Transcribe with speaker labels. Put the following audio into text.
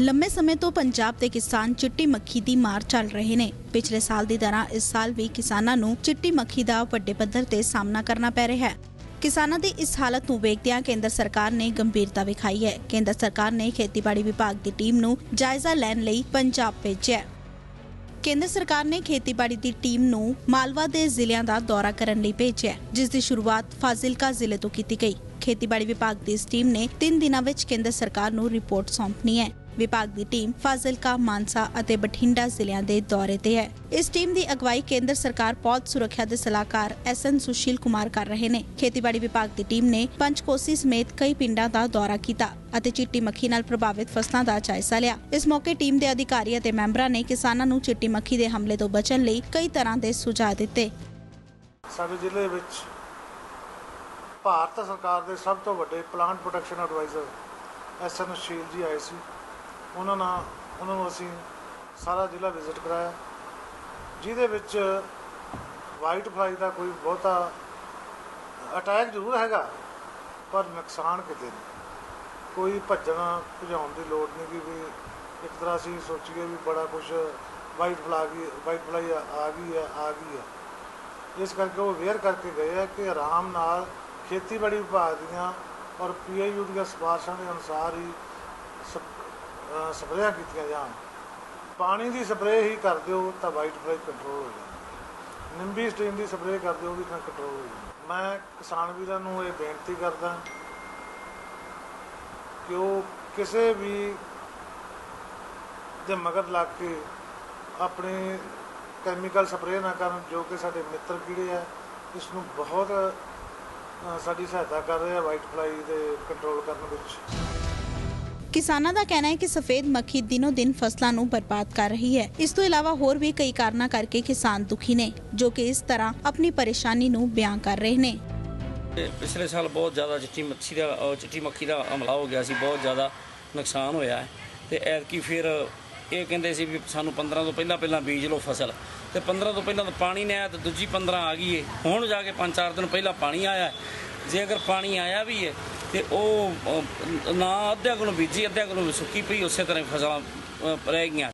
Speaker 1: ਲੰਮੇ ਸਮੇਂ ਤੋਂ ਪੰਜਾਬ ਦੇ ਕਿਸਾਨ ਚਿੱਟੀ ਮੱਖੀ ਦੀ ਮਾਰ ਚੱਲ ਰਹੇ ਨੇ। ਪਿਛਲੇ ਸਾਲ ਦੀ ਤਰ੍ਹਾਂ ਇਸ ਸਾਲ ਵੀ ਕਿਸਾਨਾਂ ਨੂੰ ਚਿੱਟੀ ਮੱਖੀ ਦਾ ਵੱਡੇ ਪੱਧਰ ਤੇ ਸਾਹਮਣਾ ਕਰਨਾ ਪੈ ਰਿਹਾ ਹੈ। ਕਿਸਾਨਾਂ ਦੀ ਇਸ ਹਾਲਤ ਨੂੰ ਵੇਖਦਿਆਂ ਕੇਂਦਰ ਸਰਕਾਰ ਨੇ ਗੰਭੀਰਤਾ ਵਿਖਾਈ ਹੈ। ਕੇਂਦਰ ਸਰਕਾਰ ਨੇ ਖੇਤੀਬਾੜੀ ਵਿਭਾਗ ਦੀ ਟੀਮ ਨੂੰ ਜਾਇਜ਼ਾ ਲੈਣ ਲਈ ਪੰਜਾਬ ਭੇਜਿਆ ਕੇਂਦਰ ਸਰਕਾਰ ਨੇ ਖੇਤੀਬਾੜੀ ਦੀ ਟੀਮ ਨੂੰ ਮਾਲਵਾ ਦੇ ਜ਼ਿਲ੍ਹਿਆਂ ਦਾ ਦੌਰਾ ਕਰਨ ਲਈ ਭੇਜਿਆ ਜਿਸ ਦੀ ਸ਼ੁਰੂਆਤ ਫਾਜ਼ਿਲਕਾ ਜ਼ਿਲ੍ਹੇ ਤੋਂ ਕੀਤੀ ਗਈ। ਖੇਤੀਬਾੜੀ ਵਿਭਾਗ ਦੀ ਇਸ ਟੀਮ ਨੇ 3 ਦਿਨਾਂ ਵਿੱਚ ਕੇਂਦਰ ਸਰਕਾਰ ਨੂੰ ਰਿਪੋਰਟ ਸੌਂਪਣੀ ਹੈ। ਵਿਭਾਗ ਦੀ ਟੀਮ ਫਾਜ਼ਿਲਕਾ, ਮਾਨਸਾ ਅਤੇ ਬਠਿੰਡਾ ਜ਼ਿਲ੍ਹਿਆਂ ਦੇ ਦੌਰੇ ਤੇ ਹੈ। ਇਸ ਟੀਮ ਦੀ ਅਗਵਾਈ ਕੇਂਦਰ ਸਰਕਾਰ ਪੌਦ ਸੁਰੱਖਿਆ ਦੇ ਸਲਾਹਕਾਰ ਐਸਐਨ ਸੁਸ਼ੀਲ ਕੁਮਾਰ ਕਰ ਰਹੇ ਨੇ। ਖੇਤੀਬਾੜੀ ਵਿਭਾਗ ਦੀ ਟੀਮ ਨੇ ਪੰਚਕੋਸੀ ਸਮੇਤ ਕਈ ਪਿੰਡਾਂ ਦਾ ਦੌਰਾ ਕੀਤਾ ਅਤੇ ਚਿੱਟੀ ਮੱਖੀ ਨਾਲ ਪ੍ਰਭਾਵਿਤ ਫਸਲਾਂ ਦਾ ਜਾਇਜ਼ਾ ਲਿਆ। ਇਸ ਮੌਕੇ ਟੀਮ ਦੇ ਅਧਿਕਾਰੀ ਅਤੇ ਮੈਂਬਰਾਂ ਨੇ ਕਿਸਾਨਾਂ ਨੂੰ ਚਿੱਟੀ ਮੱਖੀ ਦੇ ਹਮਲੇ ਤੋਂ ਬਚਣ ਲਈ ਕਈ ਤਰ੍ਹਾਂ ਦੇ ਸੁਝਾਅ ਦਿੱਤੇ।
Speaker 2: ਸਾਡੇ ਜ਼ਿਲ੍ਹੇ ਵਿੱਚ ਭਾਰਤ ਸਰਕਾਰ ਦੇ ਸਭ ਤੋਂ ਵੱਡੇ plant protection adviser SN Sheel ji ਆਏ ਸੀ। ਉਹਨਾਂ ਨਾਲ, ਉਹਨਾਂ ਨੂੰ ਅਸੀਂ ਸਾਰਾ ਜ਼ਿਲ੍ਹਾ ਵਿਜ਼ਿਟ ਕਰਾਇਆ, ਜਿਹਦੇ ਵਿੱਚ ਵਾਈਟ ਫਲਾਈ ਦਾ ਕੋਈ ਬਹੁਤਾ ਅਟੈਕ ਜ਼ਰੂਰ ਹੈਗਾ, ਪਰ ਨੁਕਸਾਨ ਕਿਤੇ ਨਹੀਂ। ਕੋਈ ਭੱਜਣਾ, ਭਜਾਉਣ ਦੀ ਲੋੜ ਨਹੀਂ ਕਿ ਵੀ ਇੱਕ ਤਰ੍ਹਾਂ ਅਸੀਂ ਸੋਚੀਏ ਵੀ ਬੜਾ ਕੁਝ ਵਾਈਟ ਫਲਾ ਗਈ ਵਾਈਟ ਫਲਾਈ ਆ ਆ ਗਈ ਹੈ ਆ ਗਈ ਹੈ ਇਸ ਕਰਕੇ ਉਹ ਵੇਅਰ ਕਰਕੇ ਗਏ ਆ ਕਿ ਆਰਾਮ ਨਾਲ ਖੇਤੀਬਾੜੀ ਵਿਭਾਗ ਦੀਆਂ ਔਰ ਪੀਆਈਯੂ ਦੀਆਂ ਸਿਫਾਰਸ਼ਾਂ ਦੇ ਅਨੁਸਾਰ ਹੀ ਸਪ- ਸਪਰੇਆਂ ਕੀਤੀਆਂ ਜਾਣ। ਪਾਣੀ ਦੀ ਸਪਰੇਅ ਹੀ ਕਰ ਦਿਓ ਤਾਂ ਵਾਈਟ ਫਲਾਈ ਕੰਟਰੋਲ ਹੋ ਜਾਂਦੀ। ਨਿੰਬੀ ਸਟ੍ਰੀਮ ਦੀ ਸਪਰੇਅ ਕਰ ਦਿਓ ਵੀ ਤਾਂ ਕੰਟਰੋਲ ਹੋ ਜਾਂਦਾ। ਮੈਂ ਕਿਸਾਨ ਵੀਰਾਂ ਨੂੰ ਇਹ ਬੇਨਤੀ ਕਰਦਾ ਕਿ ਉਹ ਕਿਸੇ ਵੀ ਦੇ ਮਗਰ ਲੱਗ ਕੇ ਆਪਣੇ ਕੈਮੀਕਲ ਸਪਰੇਅ ਨਾ ਕਰਨ, ਜੋ ਕਿ ਸਾਡੇ ਮਿੱਤਰ ਕੀੜੇ ਆ, ਇਸ ਨੂੰ ਬਹੁਤ ਸਾਡੀ ਸਹਾਇਤਾ ਕਰ ਰਹੇ ਆ ਵਾਈਟ ਫਲਾਈ ਦੇ ਕੰਟਰੋਲ ਕਰਨ ਵਿੱਚ।
Speaker 1: ਕਿਸਾਨਾਂ ਦਾ ਕਹਿਣਾ ਹੈ ਕਿ ਸਫੇਦ ਮੱਖੀ ਦਿਨੋ ਦਿਨ ਫਸਲਾਂ ਨੂੰ ਬਰਬਾਦ ਕਰ ਰਹੀ ਹੈ। ਇਸ ਤੋਂ ਇਲਾਵਾ ਹੋਰ ਵੀ ਕਈ ਕਾਰਨਾਂ ਕਰਕੇ ਕਿਸਾਨ ਦੁਖੀ ਨੇ, ਜੋ ਕਿ ਇਸ ਤਰ੍ਹਾਂ ਆਪਣੀ ਪਰੇਸ਼ਾਨੀ ਨੂੰ ਬਿਆਨ ਕਰ ਰਹੇ ਨੇ।
Speaker 3: ਪਿਛਲੇ ਸਾਲ ਬਹੁਤ ਜ਼ਿਆਦਾ ਚਿੱਟੀ ਮੱਛੀ ਦਾ ਚਿੱਟੀ ਮੱਖੀ ਦਾ ਹਮਲਾ ਹੋ ਗਿਆ ਸੀ, ਬਹੁਤ ਜ਼ਿਆਦਾ ਨੁਕਸਾਨ ਹੋਇਆ ਹੈ। ਤੇ ਐਤਕੀ ਫਿਰ ਇਹ ਕਹਿੰਦੇ ਸੀ ਵੀ ਸਾਨੂੰ 15 ਤੋਂ ਪਹਿਲਾਂ ਪਹਿਲਾਂ ਬੀਜ ਲਓ ਫਸਲ। ਤੇ 15 ਤੋਂ ਪਹਿਲਾਂ ਤਾਂ ਪਾਣੀ ਨਹੀਂ ਆਇਆ, ਤੇ ਦੂਜੀ 15 ਆ ਗਈ ਏ। ਹੁਣ ਜਾ ਕੇ 5-4 ਦਿਨ ਪਹਿਲਾਂ ਪਾਣੀ ਆਇਆ ਜੇ ਅਗਰ ਪਾਣੀ ਆਇਆ ਵੀ ਏ ਤੇ ਉਹ ਨਾ ਅੱਧਿਆਂ ਕੋਲੋਂ ਬੀਜੀ ਅੱਧਿਆਂ ਕੋਲੋਂ ਸੁੱਕੀ ਪਈ, ਉਸੇ ਤਰ੍ਹਾਂ ਫਸਲਾਂ ਰਹਿ ਗਈਆਂ।